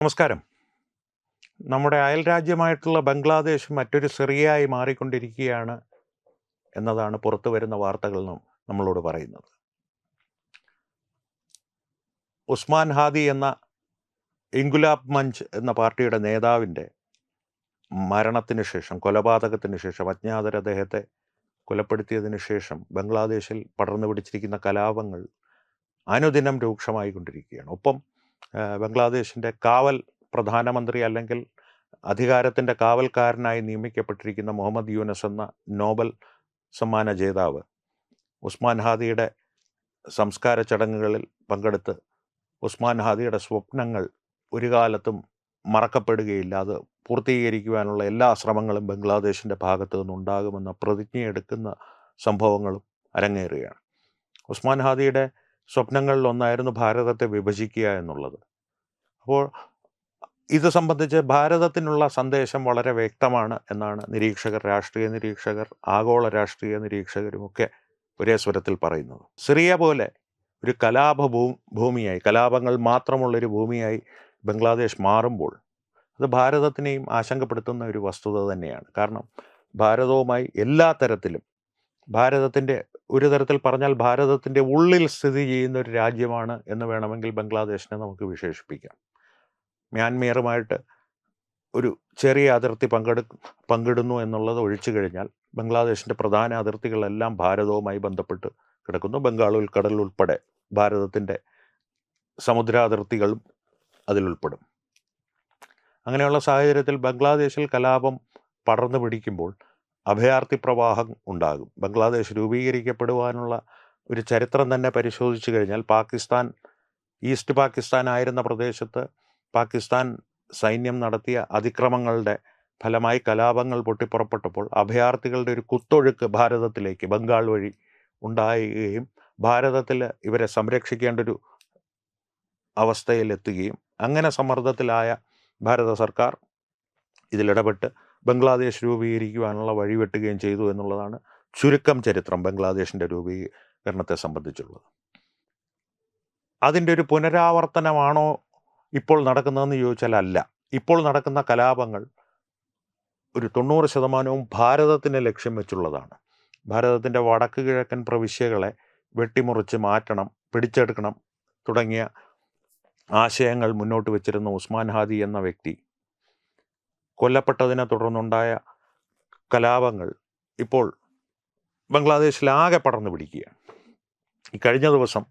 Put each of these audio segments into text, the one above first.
നമസ്കാരം. നമ്മുടെ അയൽ രാജ്യമായിട്ടുള്ള ബംഗ്ലാദേശ് മറ്റൊരു സിറിയയായി മാറിക്കൊണ്ടിരിക്കുകയാണ് എന്നതാണ് പുറത്തു വരുന്ന വാർത്തകൾ നമ്മളോട് പറയുന്നത്. ഉസ്മാൻ ഹാദി എന്ന ഇൻഗുലാബ് മഞ്ച് എന്ന പാർട്ടിയുടെ നേതാവിന്റെ മരണത്തിന് ശേഷം കൊലപാതകത്തിന് ശേഷം അജ്ഞാതർ അദ്ദേഹത്തെ കൊലപ്പെടുത്തിയതിന് ശേഷം ബംഗ്ലാദേശിൽ പടർന്നു പിടിച്ചിരിക്കുന്ന കലാപങ്ങൾ അനുദിനം രൂക്ഷമായിക്കൊണ്ടിരിക്കുകയാണ്. ഒപ്പം ബംഗ്ലാദേശിന്റെ കാവൽ പ്രധാനമന്ത്രി അല്ലെങ്കിൽ അധികാരത്തിന്റെ കാവൽക്കാരനായി നിയമിക്കപ്പെട്ടിരിക്കുന്ന മുഹമ്മദ് യൂനസ് എന്ന നോബൽ സമ്മാന ജേതാവ് ഉസ്മാൻ ഹാദിയുടെ സംസ്കാര ചടങ്ങുകളിൽ പങ്കെടുത്ത് ഉസ്മാൻ ഹാദിയുടെ സ്വപ്നങ്ങൾ ഒരു കാലത്തും മറക്കപ്പെടുകയില്ല. അത് പൂർത്തീകരിക്കുവാനുള്ള എല്ലാ ശ്രമങ്ങളും ബംഗ്ലാദേശിന്റെ ഭാഗത്തു നിന്നുണ്ടാകുമെന്ന പ്രതിജ്ഞയെടുക്കുന്ന സംഭവങ്ങളും അരങ്ങേറുകയാണ്. ഉസ്മാൻ ഹാദിയുടെ സ്വപ്നങ്ങളിൽ ഒന്നായിരുന്നു ഭാരതത്തെ വിഭജിക്കുക എന്നുള്ളത്. അപ്പോൾ ഇത് സംബന്ധിച്ച് ഭാരതത്തിനുള്ള സന്ദേശം വളരെ വ്യക്തമാണ് എന്നാണ് നിരീക്ഷകർ രാഷ്ട്രീയ നിരീക്ഷകർ ആഗോള രാഷ്ട്രീയ നിരീക്ഷകരുമൊക്കെ ഒരേ സ്വരത്തിൽ പറയുന്നത്. സിറിയ പോലെ ഒരു കലാപ ഭൂമിയായി കലാപങ്ങൾ മാത്രമുള്ളൊരു ഭൂമിയായി ബംഗ്ലാദേശ് മാറുമ്പോൾ അത് ഭാരതത്തിനെയും ആശങ്കപ്പെടുത്തുന്ന ഒരു വസ്തുത തന്നെയാണ്. കാരണം ഭാരതവുമായി എല്ലാ തരത്തിലും ഭാരതത്തിന്റെ ഒരു തരത്തിൽ പറഞ്ഞാൽ ഭാരതത്തിന്റെ ഉള്ളിൽ സ്ഥിതി ചെയ്യുന്ന ഒരു രാജ്യമാണ് എന്ന് വേണമെങ്കിൽ ബംഗ്ലാദേശിനെ നമുക്ക് വിശേഷിപ്പിക്കാം. മ്യാൻമറുമായിട്ട് ഒരു ചെറിയ അതിർത്തി പങ്കെടു പങ്കിടുന്നു എന്നുള്ളത് ഒഴിച്ചു കഴിഞ്ഞാൽ ബംഗ്ലാദേശിന്റെ പ്രധാന അതിർത്തികളെല്ലാം ഭാരതവുമായി ബന്ധപ്പെട്ട് കിടക്കുന്നു. ബംഗാൾ ഉൾക്കടൽ ഉൾപ്പെടെ ഭാരതത്തിന്റെ സമുദ്രാതിർത്തികളും അതിലുൾപ്പെടും അങ്ങനെയുള്ള സാഹചര്യത്തിൽ ബംഗ്ലാദേശിൽ കലാപം പടർന്നു പിടിക്കുമ്പോൾ അഭയാർത്ഥി പ്രവാഹം ഉണ്ടാകും. ബംഗ്ലാദേശ് രൂപീകരിക്കപ്പെടുവാനുള്ള ഒരു ചരിത്രം തന്നെ പരിശോധിച്ചു കഴിഞ്ഞാൽ പാകിസ്ഥാൻ ഈസ്റ്റ് പാകിസ്ഥാൻ ആയിരുന്ന പ്രദേശത്ത് പാകിസ്ഥാൻ സൈന്യം നടത്തിയ അതിക്രമങ്ങളുടെ ഫലമായി കലാപങ്ങൾ പൊട്ടിപ്പുറപ്പെട്ടപ്പോൾ അഭയാർത്ഥികളുടെ ഒരു കുത്തൊഴുക്ക് ഭാരതത്തിലേക്ക് ബംഗാൾ വഴി ഉണ്ടായുകയും ഭാരതത്തിൽ ഇവരെ സംരക്ഷിക്കേണ്ട ഒരു അവസ്ഥയിലെത്തുകയും അങ്ങനെ സമ്മർദ്ദത്തിലായ ഭാരത സർക്കാർ ഇതിലിടപെട്ട് ബംഗ്ലാദേശ് രൂപീകരിക്കുവാനുള്ള വഴിവെട്ടുകയും ചെയ്തു എന്നുള്ളതാണ് ചുരുക്കം ചരിത്രം ബംഗ്ലാദേശിന്റെ രൂപീകരണത്തെ സംബന്ധിച്ചുള്ളത്. അതിന്റെ ഒരു പുനരാവർത്തനമാണോ ഇപ്പോൾ നടക്കുന്നതെന്ന് ചോദിച്ചാൽ അല്ല. ഇപ്പോൾ നടക്കുന്ന കലാപങ്ങൾ ഒരു തൊണ്ണൂറ് ശതമാനവും ഭാരതത്തിനെ ലക്ഷ്യം വെച്ചുള്ളതാണ്. ഭാരതത്തിന്റെ വടക്ക് കിഴക്കൻ പ്രവിശ്യകളെ വെട്ടിമുറിച്ച് മാറ്റണം പിടിച്ചെടുക്കണം തുടങ്ങിയ ആശയങ്ങൾ മുന്നോട്ട് വെച്ചിരുന്ന ഉസ്മാൻ ഹാദി എന്ന വ്യക്തി കൊല്ലപ്പെട്ടതിനെ തുടർന്നുണ്ടായ കലാപങ്ങൾ ഇപ്പോൾ ബംഗ്ലാദേശിലാകെ പടർന്നു പിടിക്കുകയാണ്. ഈ കഴിഞ്ഞ ദിവസം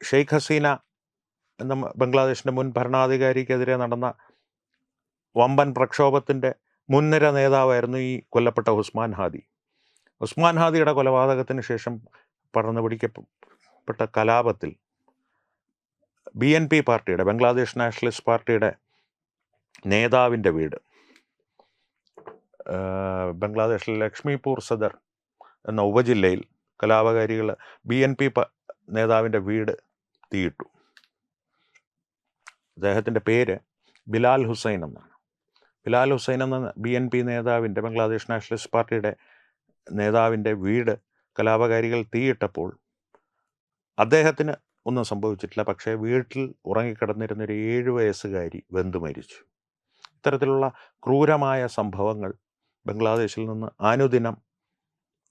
ഷെയ്ഖ് ഹസീന എന്ന ബംഗ്ലാദേശിന്റെ മുൻ ഭരണാധികാരിക്കെതിരെ നടന്ന വമ്പൻ പ്രക്ഷോഭത്തിന്റെ മുൻനിര നേതാവായിരുന്നു ഈ കൊല്ലപ്പെട്ട ഉസ്മാൻ ഹാദി. ഉസ്മാൻ ഹാദിയുടെ കൊലപാതകത്തിന് ശേഷം പടർന്നു പിടിക്കപ്പെട്ട കലാപത്തിൽ ബി എൻ പി പാർട്ടിയുടെ ബംഗ്ലാദേശ് നാഷണലിസ്റ്റ് പാർട്ടിയുടെ നേതാവിന്റെ വീട്. ബംഗ്ലാദേശിലെ ലക്ഷ്മിപൂർ സദർ എന്ന ഉപജില്ലയിൽ കലാപകാരികൾ ബി എൻ പി നേതാവിന്റെ വീട് തീയിട്ടു. അദ്ദേഹത്തിന്റെ പേര് ബിലാൽ ഹുസൈൻ എന്നാണ്. ബിലാൽ ഹുസൈൻ എന്ന ബി എൻ പി നേതാവിന്റെ ബംഗ്ലാദേശ് നാഷണലിസ്റ്റ് പാർട്ടിയുടെ നേതാവിന്റെ വീട് കലാപകാരികൾ തീയിട്ടപ്പോൾ അദ്ദേഹത്തിന് ഒന്നും സംഭവിച്ചിട്ടില്ല. പക്ഷേ വീട്ടിൽ ഉറങ്ങിക്കിടന്നിരുന്ന ഒരു ഏഴ് വയസ്സുകാരി വെന്തു മരിച്ചു. ഇത്തരത്തിലുള്ള ക്രൂരമായ സംഭവങ്ങൾ ബംഗ്ലാദേശിൽ നിന്ന് അനുദിനം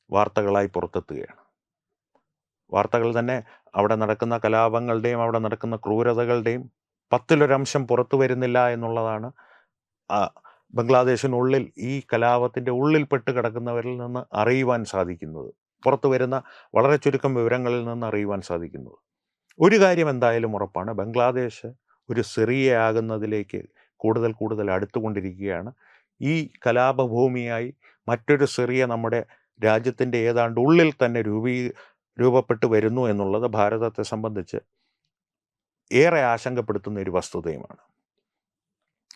വാർത്തകളായി പുറത്തെത്തുകയാണ്. വാർത്തകൾ തന്നെ അവിടെ നടക്കുന്ന കലാപങ്ങളുടെയും അവിടെ നടക്കുന്ന ക്രൂരതകളുടെയും പത്തിലൊരംശം പുറത്തു വരുന്നില്ല എന്നുള്ളതാണ് ബംഗ്ലാദേശിനുള്ളിൽ ഈ കലാപത്തിന്റെ ഉള്ളിൽപ്പെട്ട് കിടക്കുന്നവരിൽ നിന്ന് അറിയുവാൻ സാധിക്കുന്നത്. പുറത്തു വരുന്ന വളരെ ചുരുക്കം വിവരങ്ങളിൽ നിന്ന് അറിയുവാൻ സാധിക്കുന്നത്. ഒരു കാര്യം എന്തായാലും ഉറപ്പാണ്. ബംഗ്ലാദേശ് ഒരു സിറിയയാകുന്നതിലേക്ക് കൂടുതൽ കൂടുതൽ അടുത്തുകൊണ്ടിരിക്കുകയാണ്. ഈ കലാപഭൂമിയായി മറ്റൊരു സിറിയ നമ്മുടെ രാജ്യത്തിന്റെ ഏതാണ്ട് ഉള്ളിൽ തന്നെ രൂപീ രൂപപ്പെട്ടു വരുന്നു എന്നുള്ളത് ഭാരതത്തെ സംബന്ധിച്ച് ഏറെ ആശങ്കപ്പെടുത്തുന്ന ഒരു വസ്തുതയുമാണ്.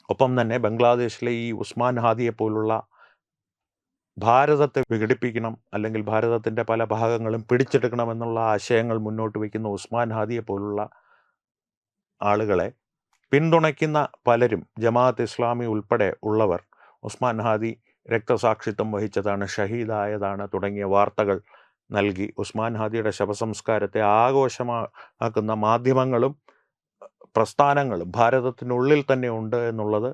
ഒപ്പം തന്നെ ബംഗ്ലാദേശിലെ ഈ ഉസ്മാൻ ഹാദിയെ പോലുള്ള ഭാരതത്തെ വിഘടിപ്പിക്കണം അല്ലെങ്കിൽ ഭാരതത്തിന്റെ പല ഭാഗങ്ങളും പിടിച്ചെടുക്കണമെന്നുള്ള ആശയങ്ങൾ മുന്നോട്ട് വയ്ക്കുന്ന ഉസ്മാൻ ഹാദിയെ പോലുള്ള ആളുകളെ പിന്തുണയ്ക്കുന്ന പലരും ജമാഅത്ത് ഇസ്ലാമി ഉൾപ്പെടെ ഉള്ളവർ ഉസ്മാൻ ഹാദി രക്തസാക്ഷിത്വം വഹിച്ചതാണ് ഷഹീദായതാണ് തുടങ്ങിയ വാർത്തകൾ നൽകി. ഉസ്മാൻ ഹാദിയുടെ ശവസംസ്കാരത്തെ ആഘോഷമാക്കുന്ന മാധ്യമങ്ങളും പ്രസ്ഥാനങ്ങളും ഭാരതത്തിനുള്ളിൽ തന്നെ ഉണ്ട് എന്നുള്ളത്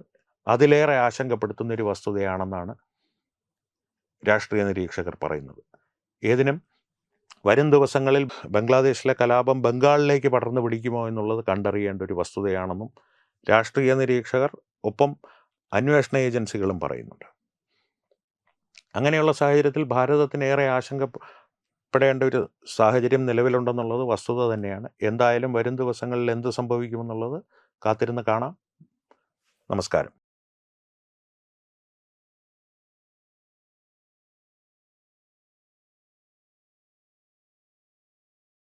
അതിലേറെ ആശങ്കപ്പെടുത്തുന്ന ഒരു വസ്തുതയാണെന്നാണ് രാഷ്ട്രീയ നിരീക്ഷകർ പറയുന്നത്. ഏതിനും വരും ദിവസങ്ങളിൽ ബംഗ്ലാദേശിലെ കലാപം ബംഗാളിലേക്ക് പടർന്നു പിടിക്കുമോ എന്നുള്ളത് കണ്ടറിയേണ്ട ഒരു വസ്തുതയാണെന്നും രാഷ്ട്രീയ നിരീക്ഷകർ ഒപ്പം അന്വേഷണ ഏജൻസികളും പറയുന്നുണ്ട്. അങ്ങനെയുള്ള സാഹചര്യത്തിൽ ഭാരതത്തിന് ഏറെ ആശങ്കപ്പെടേണ്ട ഒരു സാഹചര്യം നിലവിലുണ്ടെന്നുള്ളത് വസ്തുത തന്നെയാണ്. എന്തായാലും വരും ദിവസങ്ങളിൽ എന്ത് സംഭവിക്കുമെന്നുള്ളത് കാത്തിരുന്ന് കാണാം. നമസ്കാരം.